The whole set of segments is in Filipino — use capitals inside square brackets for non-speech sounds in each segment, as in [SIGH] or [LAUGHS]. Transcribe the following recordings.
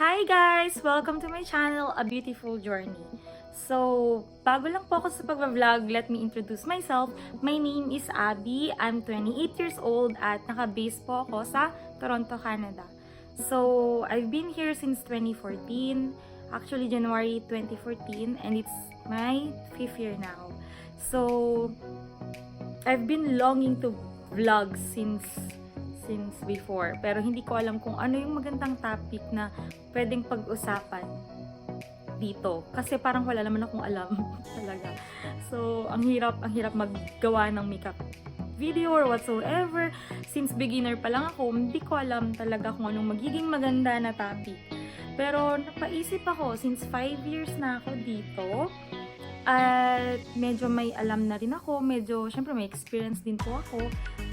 Hi guys! Welcome to my channel, A Beautiful Journey. So, bago lang po ako sa pag-vlog, let me introduce myself. My name is Abby. I'm 28 years old at naka-base po ako sa Toronto, Canada. So, I've been here since 2014. Actually, January 2014 and it's my fifth year now. So, I've been longing to vlog since since before. Pero hindi ko alam kung ano yung magandang topic na pwedeng pag-usapan dito. Kasi parang wala naman akong alam [LAUGHS] talaga. So, ang hirap, ang hirap maggawa ng makeup video or whatsoever. Since beginner pa lang ako, hindi ko alam talaga kung anong magiging maganda na topic. Pero napaisip ako, since 5 years na ako dito, at medyo may alam na rin ako, medyo, syempre may experience din po ako.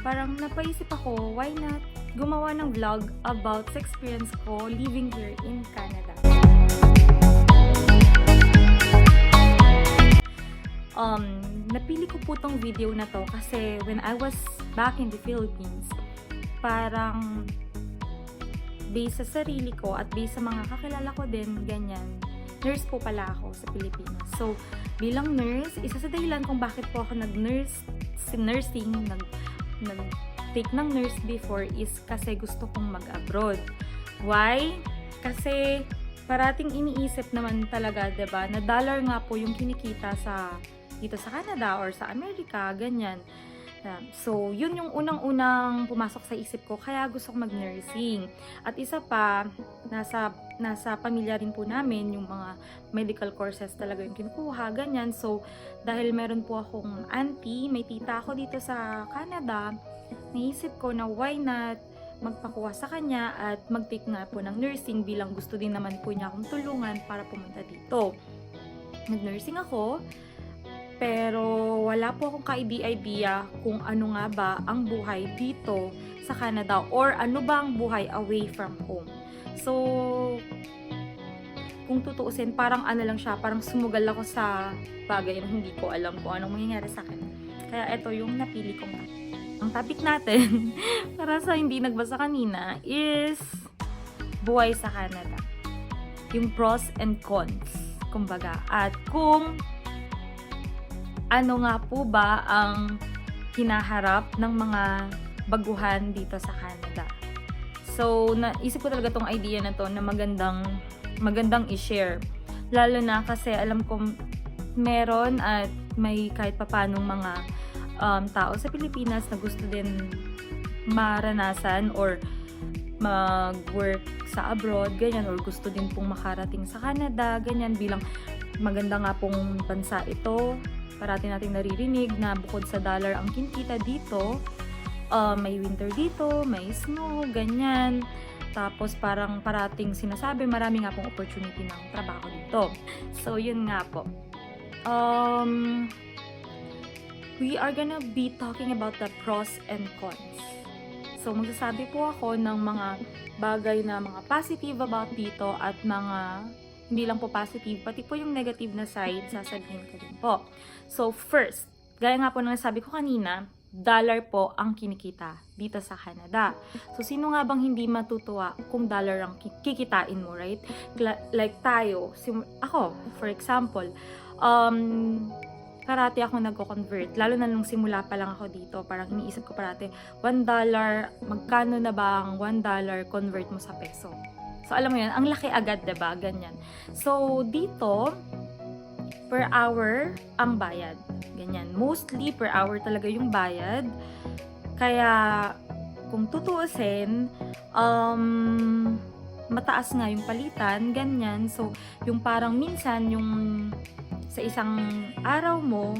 Parang napaisip ako, why not gumawa ng vlog about sa experience ko living here in Canada. Um, napili ko po tong video na to kasi when I was back in the Philippines, parang based sa sarili ko at based sa mga kakilala ko din, ganyan, nurse po pala ako sa Pilipinas. So, bilang nurse, isa sa dahilan kung bakit po ako nag-nurse, si nursing, nag, nag take ng nurse before is kasi gusto kong mag-abroad. Why? Kasi parating iniisip naman talaga, 'di ba, na dollar nga po yung kinikita sa dito sa Canada or sa Amerika, ganyan. Um, So, yun yung unang-unang pumasok sa isip ko, kaya gusto ko mag-nursing. At isa pa, nasa, nasa pamilya rin po namin, yung mga medical courses talaga yung kinukuha, ganyan. So, dahil meron po akong auntie, may tita ako dito sa Canada, naisip ko na why not magpakuha sa kanya at mag-take nga po ng nursing bilang gusto din naman po niya akong tulungan para pumunta dito. Nag-nursing ako, pero wala po akong ka-idea kung ano nga ba ang buhay dito sa Canada or ano ba ang buhay away from home. So, kung tutuusin, parang ano lang siya, parang sumugal ako sa bagay na hindi ko alam kung anong mangyayari sa akin. Kaya ito yung napili kong ang topic natin [LAUGHS] para sa hindi nagbasa kanina is buhay sa Canada. Yung pros and cons, kumbaga. At kung ano nga po ba ang hinaharap ng mga baguhan dito sa Canada. So, naisip ko talaga tong idea na to na magandang magandang i-share. Lalo na kasi alam ko meron at may kahit papanong mga um, tao sa Pilipinas na gusto din maranasan or mag-work sa abroad, ganyan, or gusto din pong makarating sa Canada, ganyan, bilang maganda nga pong bansa ito. Parati nating naririnig na bukod sa dollar ang kinkita dito, uh, may winter dito, may snow, ganyan. Tapos parang parating sinasabi, marami nga pong opportunity ng trabaho dito. So, yun nga po. Um, we are gonna be talking about the pros and cons. So, magsasabi po ako ng mga bagay na mga positive about dito at mga hindi lang po positive, pati po yung negative na side, sasabihin ko din po. So, first, gaya nga po ng sabi ko kanina, dollar po ang kinikita dito sa Canada. So, sino nga bang hindi matutuwa kung dollar ang ki- kikitain mo, right? Like tayo, ako, for example, um, parati ako nagko-convert. Lalo na nung simula pa lang ako dito, parang iniisip ko parati, $1, dollar, magkano na ba ang $1 dollar convert mo sa peso? So, alam mo yun, ang laki agad, ba Ganyan. So, dito, per hour ang bayad. Ganyan. Mostly per hour talaga yung bayad. Kaya, kung tutuusin, um, mataas nga yung palitan, ganyan. So, yung parang minsan, yung sa isang araw mo,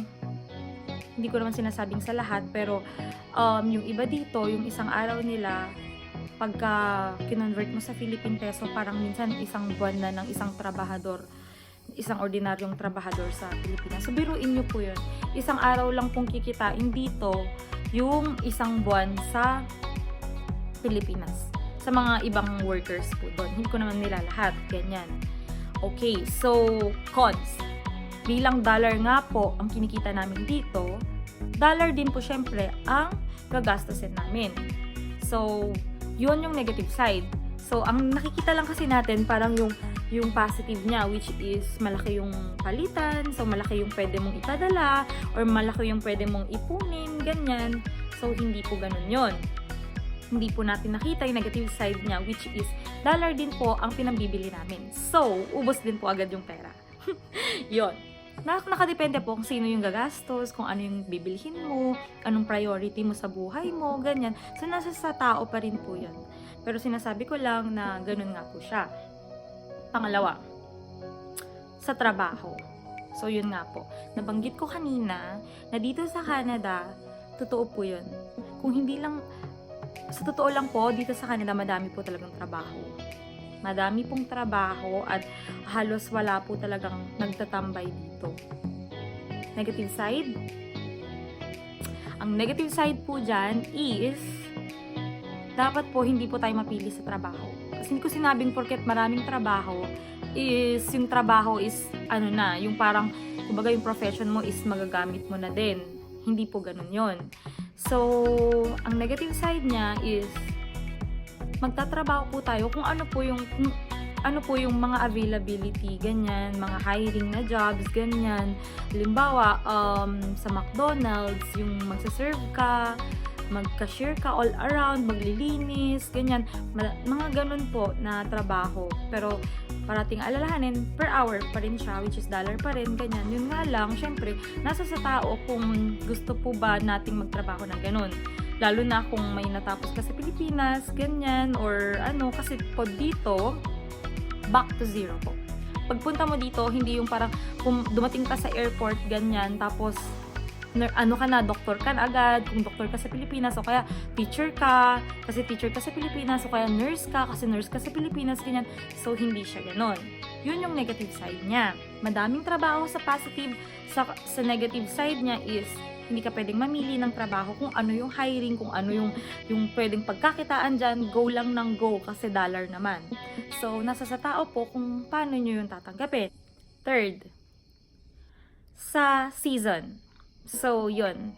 hindi ko naman sinasabing sa lahat, pero um, yung iba dito, yung isang araw nila, pagka kinonvert mo sa Philippine peso, parang minsan isang buwan na ng isang trabahador, isang ordinaryong trabahador sa Pilipinas. So, biruin nyo po yun. Isang araw lang pong kikitain dito yung isang buwan sa Pilipinas. Sa mga ibang workers po doon. Hindi ko naman nila lahat. Ganyan. Okay, so, cons. Bilang dollar nga po ang kinikita namin dito, dollar din po syempre ang gagastusin namin. So, yun yung negative side. So, ang nakikita lang kasi natin parang yung yung positive niya which is malaki yung palitan, so malaki yung pwede mong ipadala or malaki yung pwede mong ipunin, ganyan. So, hindi po ganun yon hindi po natin nakita yung negative side niya which is dollar din po ang pinambibili namin. So, ubos din po agad yung pera. [LAUGHS] yon Nak nakadepende po kung sino yung gagastos, kung ano yung bibilhin mo, anong priority mo sa buhay mo, ganyan. So, nasa sa tao pa rin po yun. Pero sinasabi ko lang na ganun nga po siya. Pangalawa, sa trabaho. So, yun nga po. Nabanggit ko kanina na dito sa Canada, totoo po yun. Kung hindi lang, sa totoo lang po, dito sa Canada, madami po talagang trabaho. Madami pong trabaho at halos wala po talagang nagtatambay dito. Negative side? Ang negative side po dyan is dapat po hindi po tayo mapili sa trabaho. Hindi ko sinabing porket maraming trabaho is yung trabaho is ano na, yung parang kumbaga yung profession mo is magagamit mo na din. Hindi po ganun yon. So, ang negative side niya is magtatrabaho po tayo kung ano po yung kung ano po yung mga availability, ganyan, mga hiring na jobs, ganyan. Halimbawa, um, sa McDonald's, yung magsaserve ka, mag-cashier ka all around, maglilinis, ganyan. Mga ganun po na trabaho. Pero parating alalahanin, per hour pa rin siya, which is dollar pa rin, ganyan. Yun nga lang, syempre, nasa sa tao kung gusto po ba nating magtrabaho ng ganun. Lalo na kung may natapos ka sa Pilipinas, ganyan, or ano, kasi po dito, back to zero po. Pagpunta mo dito, hindi yung parang kung dumating ka sa airport, ganyan, tapos ano ka na, doktor ka na agad, kung doktor ka sa Pilipinas, o kaya teacher ka, kasi teacher ka sa Pilipinas, o kaya nurse ka, kasi nurse ka sa Pilipinas, ganyan. So, hindi siya ganon. Yun yung negative side niya. Madaming trabaho sa positive, sa, sa negative side niya is, hindi ka pwedeng mamili ng trabaho kung ano yung hiring, kung ano yung, yung pwedeng pagkakitaan dyan, go lang ng go kasi dollar naman. So, nasa sa tao po kung paano nyo yung tatanggapin. Third, sa season. So, yun.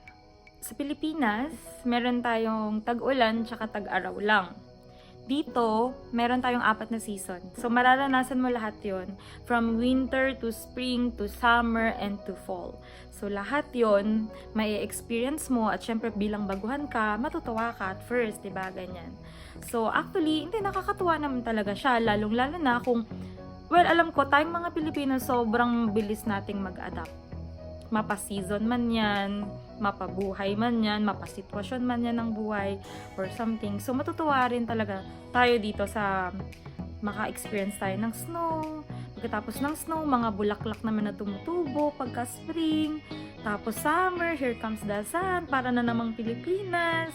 Sa Pilipinas, meron tayong tag-ulan tsaka tag-araw lang. Dito, meron tayong apat na season. So, mararanasan mo lahat yon From winter to spring to summer and to fall. So, lahat yon may experience mo at syempre bilang baguhan ka, matutuwa ka at first, di ba? Ganyan. So, actually, hindi nakakatuwa naman talaga siya. Lalong-lalo na kung, well, alam ko, tayong mga Pilipino, sobrang bilis nating mag-adapt mapa-season man yan, mapabuhay man yan, mapasitwasyon man yan ng buhay, or something. So, matutuwa rin talaga tayo dito sa maka-experience tayo ng snow. Pagkatapos ng snow, mga bulaklak naman na tumutubo pagka spring. Tapos summer, here comes the sun, para na namang Pilipinas.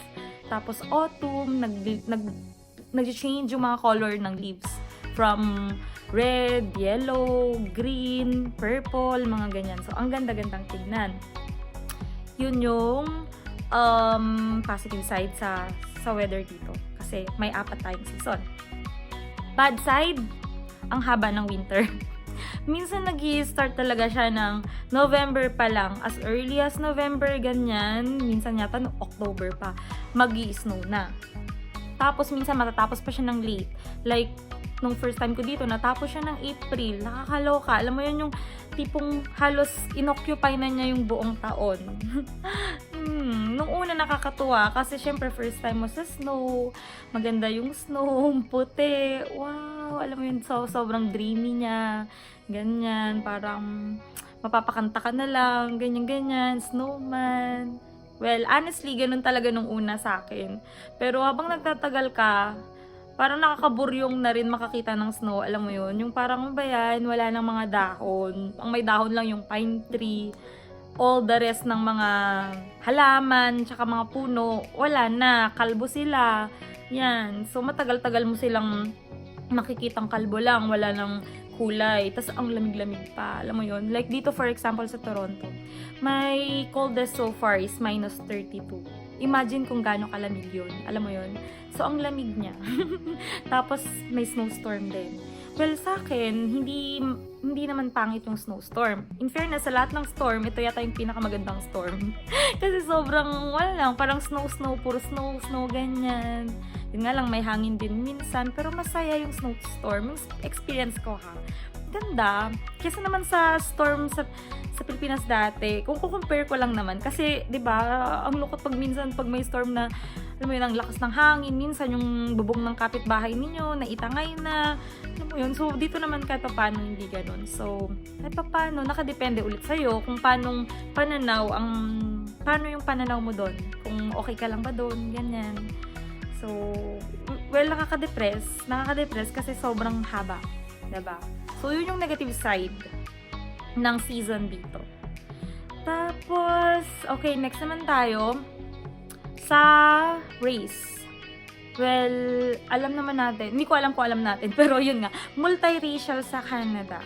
Tapos autumn, nag, nag, nag-change yung mga color ng leaves. From red, yellow, green, purple, mga ganyan. So, ang ganda-gandang tignan. Yun yung um, positive side sa, sa weather dito. Kasi may apat tayong season. Bad side, ang haba ng winter. [LAUGHS] Minsan nag start talaga siya ng November pa lang. As early as November, ganyan. Minsan yata no October pa. mag snow na. Tapos minsan matatapos pa siya ng late. Like, nung first time ko dito, natapos siya ng April. Nakakaloka. Alam mo yun yung tipong halos inoccupy na niya yung buong taon. [LAUGHS] hmm, nung una nakakatuwa kasi syempre first time mo sa snow, maganda yung snow, [LAUGHS] puti. Wow, alam mo yun, so, sobrang dreamy niya. Ganyan, parang mapapakanta ka na lang, ganyan-ganyan, snowman. Well, honestly, ganun talaga nung una sa akin. Pero habang nagtatagal ka, parang nakakaburyong na rin makakita ng snow, alam mo yun? Yung parang ba yan, wala nang mga dahon. Ang may dahon lang yung pine tree. All the rest ng mga halaman, tsaka mga puno, wala na. Kalbo sila. Yan. So, matagal-tagal mo silang makikitang kalbo lang. Wala nang kulay. Tapos, ang lamig-lamig pa. Alam mo yun? Like dito, for example, sa Toronto, my coldest so far is minus 32. Imagine kung gaano kalamig yun. Alam mo yun? So, ang lamig niya. [LAUGHS] Tapos, may snowstorm din. Well, sa akin, hindi hindi naman pangit yung snowstorm. In fairness, sa lahat ng storm, ito yata yung pinakamagandang storm. [LAUGHS] Kasi sobrang, wala lang, parang snow-snow, puro snow-snow, ganyan. Yun nga lang, may hangin din minsan, pero masaya yung snowstorm. Yung experience ko ha. Ganda. Kesa naman sa storm sa sa Pilipinas dati, kung kukompare ko lang naman, kasi, di ba, ang lukot pag minsan, pag may storm na, alam mo yun, ang lakas ng hangin, minsan yung bubong ng kapitbahay ninyo, naitangay na, alam mo yun, so dito naman kahit pa paano hindi ganun. So, kahit pa paano, nakadepende ulit sa'yo kung paanong pananaw ang, paano yung pananaw mo doon. Kung okay ka lang ba doon, ganyan. So, well, nakaka-depress. Nakaka-depress kasi sobrang haba. 'Di ba? So, yun yung negative side ng season dito. Tapos, okay, next naman tayo sa race. Well, alam naman natin, hindi ko alam kung alam natin, [LAUGHS] pero yun nga, multiracial sa Canada.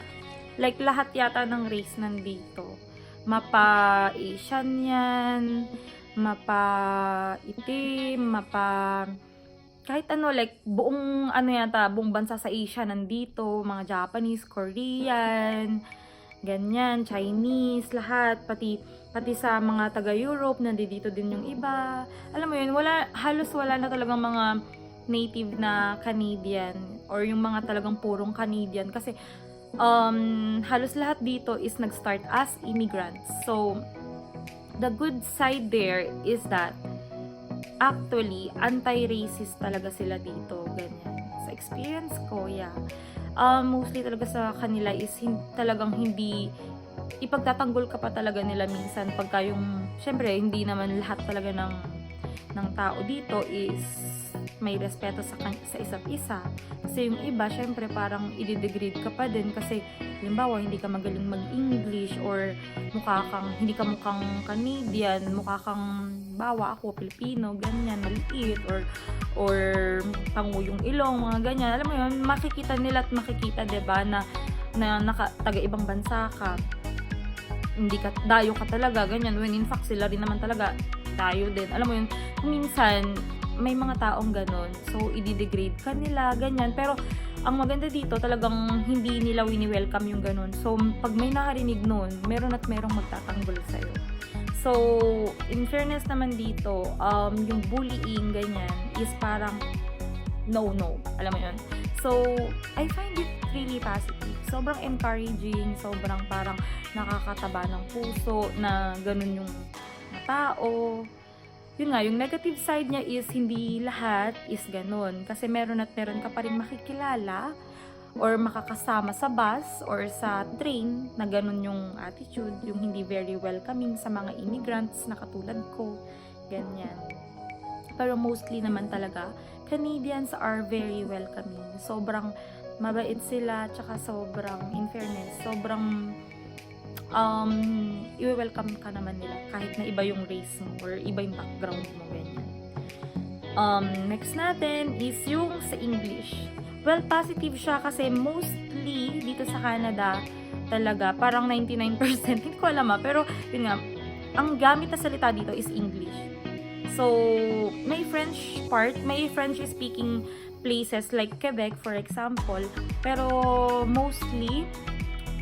Like, lahat yata ng race nandito. Mapa Asian yan, mapa itim, mapa kahit ano, like, buong, ano yata, buong bansa sa Asia nandito, mga Japanese, Korean, ganyan, Chinese, lahat, pati, pati sa mga taga-Europe, nandito din yung iba. Alam mo yun, wala, halos wala na talagang mga native na Canadian or yung mga talagang purong Canadian kasi um, halos lahat dito is nag-start as immigrants. So, the good side there is that actually, anti-racist talaga sila dito. Ganyan. Sa experience ko, yeah. Um, mostly talaga sa kanila is hin- talagang hindi ipagtatanggol ka pa talaga nila minsan pagka yung, syempre, hindi naman lahat talaga ng ng tao dito is may respeto sa, sa isa't isa. Kasi yung iba, syempre, parang i-degrade ka pa din kasi, halimbawa, hindi ka magaling mag-English or mukha kang, hindi ka mukhang Canadian, mukha kang, bawa ako, Pilipino, ganyan, maliit, or, or pangu yung ilong, mga ganyan. Alam mo yun, makikita nila at makikita, 'di ba na, na naka, taga ibang bansa ka. Hindi ka, dayo ka talaga, ganyan. When in fact, sila rin naman talaga, tayo din. Alam mo yun, minsan, may mga taong ganon. So, i-degrade ka nila, ganyan. Pero, ang maganda dito, talagang hindi nila wini-welcome yung ganon. So, pag may nakarinig nun, meron at merong magtatanggol sa'yo. So, in fairness naman dito, um, yung bullying, ganyan, is parang no-no. Alam mo yun? So, I find it really positive. Sobrang encouraging, sobrang parang nakakataba ng puso na ganun yung tao yun nga, yung negative side niya is hindi lahat is ganun. Kasi meron at meron ka pa rin makikilala or makakasama sa bus or sa train na ganun yung attitude, yung hindi very welcoming sa mga immigrants na katulad ko. Ganyan. Pero mostly naman talaga, Canadians are very welcoming. Sobrang mabait sila, tsaka sobrang, in fairness, sobrang um, i-welcome ka naman nila kahit na iba yung race mo or iba yung background mo, ganyan. Um, next natin is yung sa English. Well, positive siya kasi mostly dito sa Canada talaga, parang 99%, [LAUGHS] hindi ko alam ah, pero yun nga, ang gamit na salita dito is English. So, may French part, may French speaking places like Quebec for example, pero mostly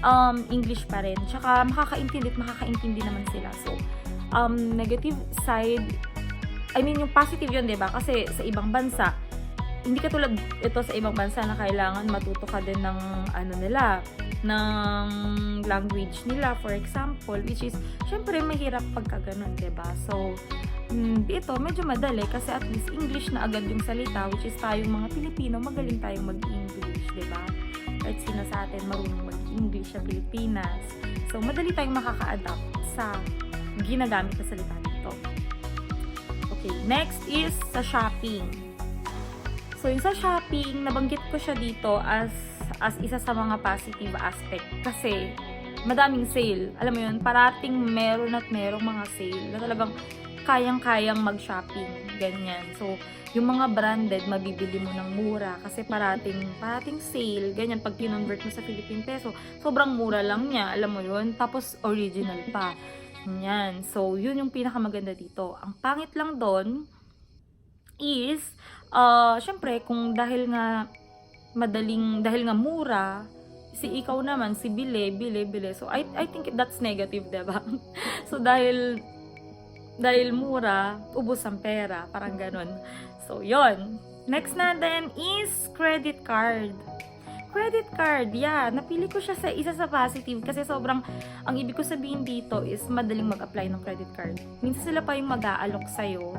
um, English pa rin. Tsaka makakaintindi at makakaintindi naman sila. So, um, negative side, I mean, yung positive yun, di ba? Kasi sa ibang bansa, hindi ka tulad ito sa ibang bansa na kailangan matuto ka din ng ano nila, ng language nila, for example, which is, syempre, mahirap pagka ganun, ba? So, mm, dito, medyo madali kasi at least English na agad yung salita, which is tayong mga Pilipino, magaling tayong mag-English, ba? Kahit sino sa atin marunong mag-English sa Pilipinas. So, madali tayong makaka-adapt sa ginagamit na salita dito. Okay, next is sa shopping. So, yung sa shopping, nabanggit ko siya dito as as isa sa mga positive aspect kasi madaming sale. Alam mo yun, parating meron at merong mga sale na talagang kayang-kayang mag-shopping. Ganyan. So, yung mga branded, mabibili mo ng mura kasi parating, parating sale. Ganyan, pag kinonvert mo sa Philippine peso, sobrang mura lang niya. Alam mo yun? Tapos, original pa. Yan. So, yun yung pinakamaganda dito. Ang pangit lang doon is, uh, syempre, kung dahil nga madaling, dahil nga mura, si ikaw naman, si bili, bili, bili. So, I, I think that's negative, [LAUGHS] diba? so, dahil, dahil mura, ubos ang pera. Parang ganun. So, yon Next natin is credit card. Credit card, yeah. Napili ko siya sa isa sa positive kasi sobrang, ang ibig ko sabihin dito is madaling mag-apply ng credit card. Minsan sila pa yung mag-aalok sa'yo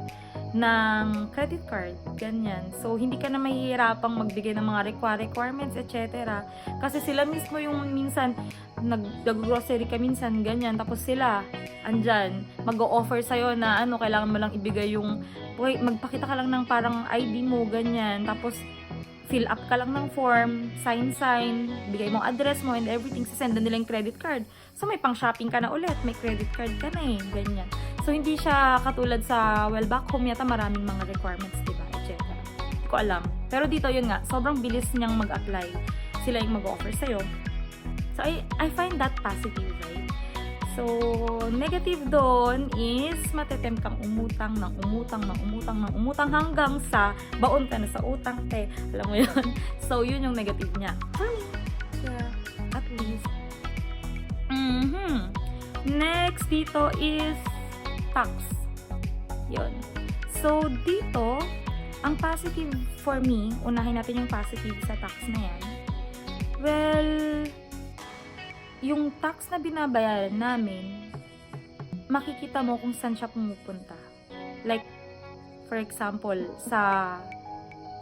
ng credit card, ganyan. So, hindi ka na mahihirapang magbigay ng mga require requirements, etc. Kasi sila mismo yung minsan, nag-grocery ka minsan, ganyan. Tapos sila, andyan, mag-o-offer sa'yo na ano, kailangan mo lang ibigay yung, magpakita ka lang ng parang ID mo, ganyan. Tapos, fill up ka lang ng form, sign, sign, bigay mo address mo and everything, sasenda nila yung credit card. So, may pang shopping ka na ulit, may credit card ka na eh, ganyan. So, hindi siya katulad sa, well, back home yata maraming mga requirements, diba, etc. Hindi ko alam. Pero dito, yun nga, sobrang bilis niyang mag-apply. Sila yung mag-offer sa'yo. So, I, I find that positive, right? So, negative doon is matetempt kang umutang ng umutang ng umutang ng umutang hanggang sa baon ka na sa utang, te. Alam mo yun? [LAUGHS] So, yun yung negative niya. For me. Yeah, at least. Mhm. Next dito is tax. Yun. So, dito, ang positive for me, unahin natin yung positive sa tax na yan. Well, yung tax na binabayaran namin, makikita mo kung saan siya pumupunta. Like, for example, sa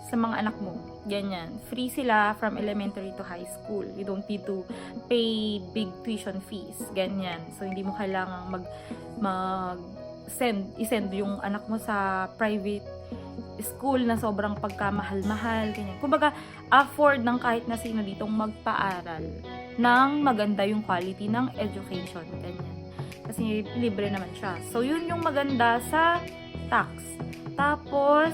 sa mga anak mo, ganyan. Free sila from elementary to high school. You don't need to pay big tuition fees, ganyan. So, hindi mo kailangang mag, mag send, isend yung anak mo sa private school na sobrang pagkamahal-mahal, ganyan. Kumbaga, afford ng kahit na sino ditong magpaaral ng maganda yung quality ng education, ganyan. Kasi libre naman siya. So, yun yung maganda sa tax. Tapos,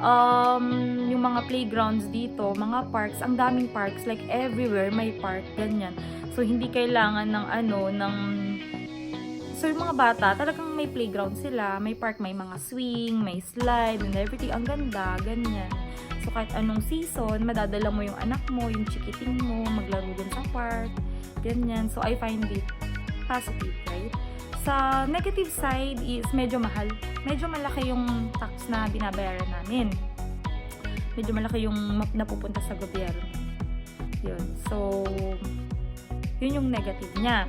um, yung mga playgrounds dito, mga parks, ang daming parks, like everywhere may park, ganyan. So, hindi kailangan ng ano, ng So, yung mga bata, talagang may playground sila, may park, may mga swing, may slide, and everything. Ang ganda, ganyan. So, kahit anong season, madadala mo yung anak mo, yung chikiting mo, maglaro dun sa park, ganyan. So, I find it positive, right? Sa negative side is medyo mahal. Medyo malaki yung tax na binabayaran namin. Medyo malaki yung napupunta sa gobyerno. Yun. So, yun yung negative niya.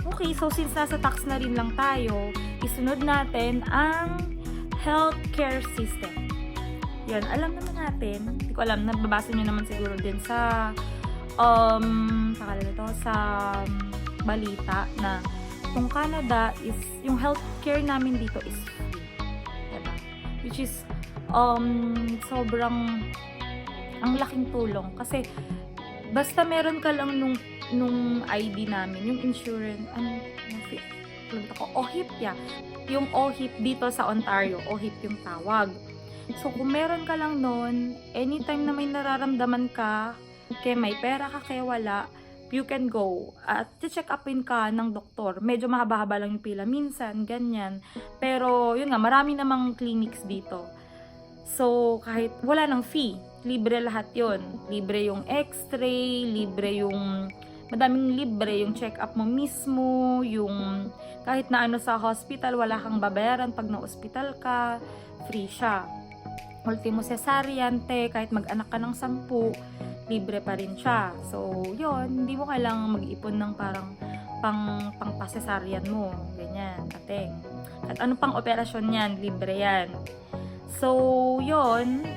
Okay, so since nasa tax na rin lang tayo, isunod natin ang healthcare system. Yan, alam naman natin, hindi ko alam, nababasa nyo naman siguro din sa um, pakala nito, sa um, balita na kung Canada is, yung healthcare namin dito is free. Diba? Which is, um, sobrang, ang laking tulong. Kasi, basta meron ka lang nung, nung ID namin, yung insurance, ano, kalimutan ko, OHIP ya. Yung OHIP dito sa Ontario, OHIP yung tawag. So, kung meron ka lang nun, anytime na may nararamdaman ka, kaya may pera ka, kaya wala, you can go at check upin ka ng doktor. Medyo mahaba-haba lang yung pila minsan, ganyan. Pero, yun nga, marami namang clinics dito. So, kahit wala ng fee, libre lahat yon Libre yung x-ray, libre yung madaming libre yung check-up mo mismo, yung kahit na ano sa hospital, wala kang babayaran pag na-hospital ka, free siya. Ultimo cesarean, te, kahit mag-anak ka ng sampu, libre pa rin siya. So, yon hindi mo kailangang mag-ipon ng parang pang pang pasesaryan mo, ganyan, ateng. At ano pang operasyon yan, libre yan. So, yon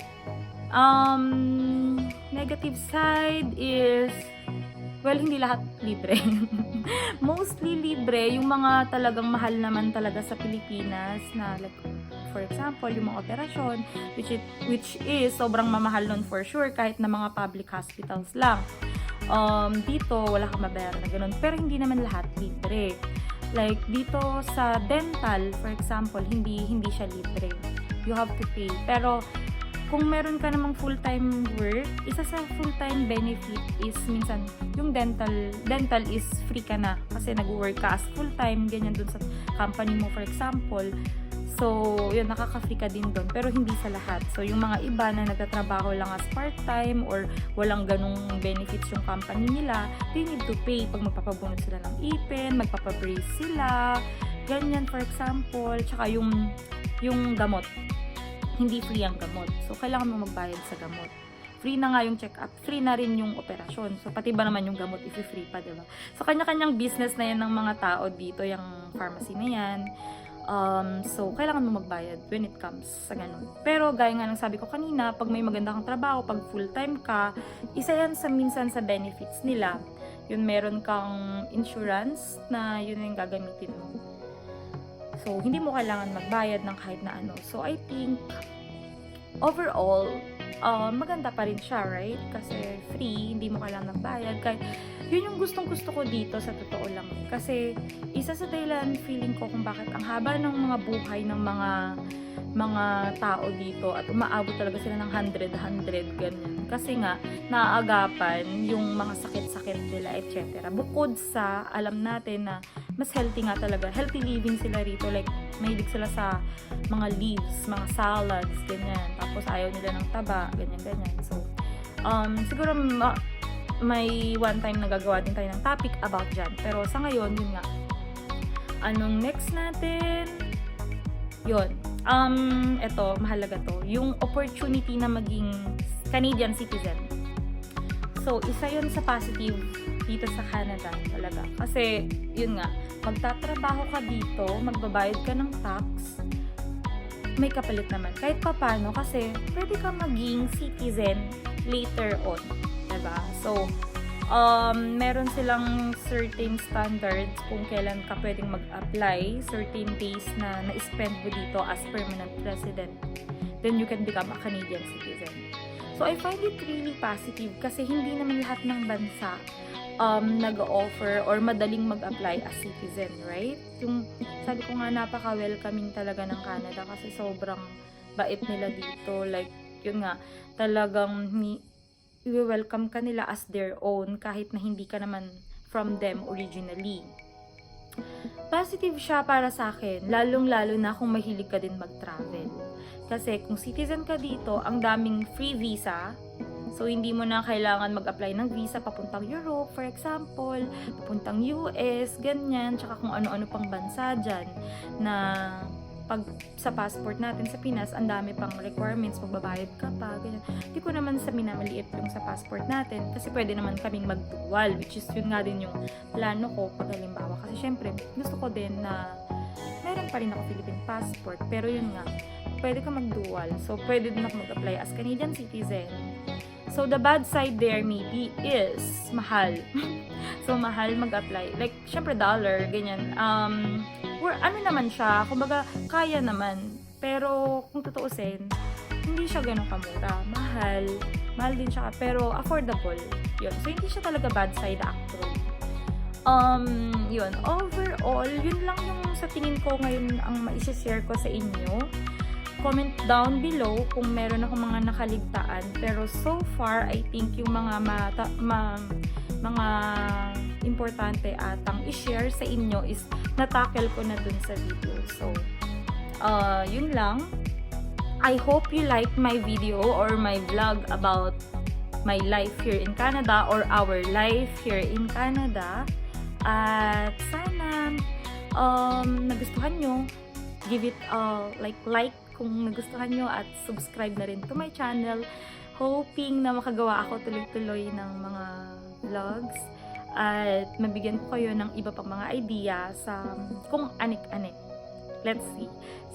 um, negative side is well, hindi lahat libre. [LAUGHS] Mostly libre, yung mga talagang mahal naman talaga sa Pilipinas na like, for example, yung mga operasyon, which, it, which is sobrang mamahal nun for sure, kahit na mga public hospitals lang. Um, dito, wala kang mabayaran na ganun. Pero hindi naman lahat libre. Like, dito sa dental, for example, hindi hindi siya libre. You have to pay. Pero, kung meron ka namang full-time work, isa sa full-time benefit is minsan yung dental, dental is free ka na kasi nag-work ka as full-time, ganyan dun sa company mo for example. So, yun, nakaka-free ka din doon. Pero hindi sa lahat. So, yung mga iba na nagtatrabaho lang as part-time or walang ganong benefits yung company nila, they need to pay pag magpapabunot sila ng ipin, magpapabrace sila, ganyan for example. Tsaka yung, yung gamot. Hindi free ang gamot. So, kailangan mo magbayad sa gamot. Free na nga yung check-up, free na rin yung operasyon. So, pati ba naman yung gamot, if-free pa, diba? So, kanya-kanyang business na yan ng mga tao dito, yung pharmacy na yan. Um, so, kailangan mo magbayad when it comes sa ganun. Pero, gaya nga ng sabi ko kanina, pag may maganda kang trabaho, pag full-time ka, isa yan sa minsan sa benefits nila. Yun, meron kang insurance na yun yung gagamitin mo. So, hindi mo kailangan magbayad ng kahit na ano. So, I think, overall, uh, maganda pa rin siya, right? Kasi free, hindi mo kailangan magbayad. Kahit, yun yung gustong gusto ko dito sa totoo lang. Kasi, isa sa dahilan feeling ko kung bakit ang haba ng mga buhay ng mga mga tao dito at umaabot talaga sila ng 100-100 ganyan. Kasi nga, naaagapan yung mga sakit-sakit nila, etc. Bukod sa, alam natin na mas healthy nga talaga. Healthy living sila rito. Like, mahilig sila sa mga leaves, mga salads, ganyan. Tapos ayaw nila ng taba, ganyan-ganyan. So, um, siguro ma- may one time na gagawa din tayo ng topic about dyan. Pero sa ngayon, yun nga. Anong next natin? Yun. Um, eto, mahalaga to. Yung opportunity na maging Canadian citizen. So, isa yun sa positive dito sa Canada talaga. Kasi, yun nga, magtatrabaho ka dito, magbabayad ka ng tax, may kapalit naman. Kahit papano, kasi pwede ka maging citizen later on. Diba? So, um, meron silang certain standards kung kailan ka pwedeng mag-apply, certain days na na-spend mo dito as permanent resident. Then you can become a Canadian citizen. So, I find it really positive kasi hindi naman lahat ng bansa um, nag-offer or madaling mag-apply as citizen, right? Yung, sabi ko nga, napaka-welcoming talaga ng Canada kasi sobrang bait nila dito. Like, yun nga, talagang i-welcome ka nila as their own kahit na hindi ka naman from them originally. Positive siya para sa akin, lalong-lalo na kung mahilig ka din mag-travel. Kasi kung citizen ka dito, ang daming free visa. So, hindi mo na kailangan mag-apply ng visa papuntang Europe, for example, papuntang US, ganyan, tsaka kung ano-ano pang bansa dyan na pag sa passport natin sa Pinas, ang dami pang requirements, magbabayad ka pa, ganyan. Hindi ko naman sa minamaliit yung sa passport natin kasi pwede naman kaming mag-dual, which is yun nga din yung plano ko pag halimbawa. Kasi syempre, gusto ko din na meron pa rin ako Philippine passport, pero yun nga, pwede ka mag-dual. So, pwede din ako mag-apply as Canadian citizen. So, the bad side there maybe is mahal. [LAUGHS] so, mahal mag-apply. Like, syempre dollar, ganyan. Um, or ano naman siya, kumbaga, kaya naman. Pero, kung tutuusin, hindi siya ganun kamura. Mahal. Mahal din siya, pero affordable. Yun. So, hindi siya talaga bad side actually. Um, yun. Overall, yun lang yung sa tingin ko ngayon ang maisishare ko sa inyo comment down below kung meron ako mga nakaligtaan. Pero so far, I think yung mga mata, ma, mga importante atang i-share sa inyo is natakel ko na dun sa video. So, uh, yun lang. I hope you like my video or my vlog about my life here in Canada or our life here in Canada. At sana um, nagustuhan nyo. Give it a like like kung nagustuhan nyo at subscribe na rin to my channel. Hoping na makagawa ako tuloy-tuloy ng mga vlogs at mabigyan ko kayo ng iba pang mga idea sa kung anik-anik. Let's see.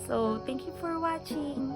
So, thank you for watching.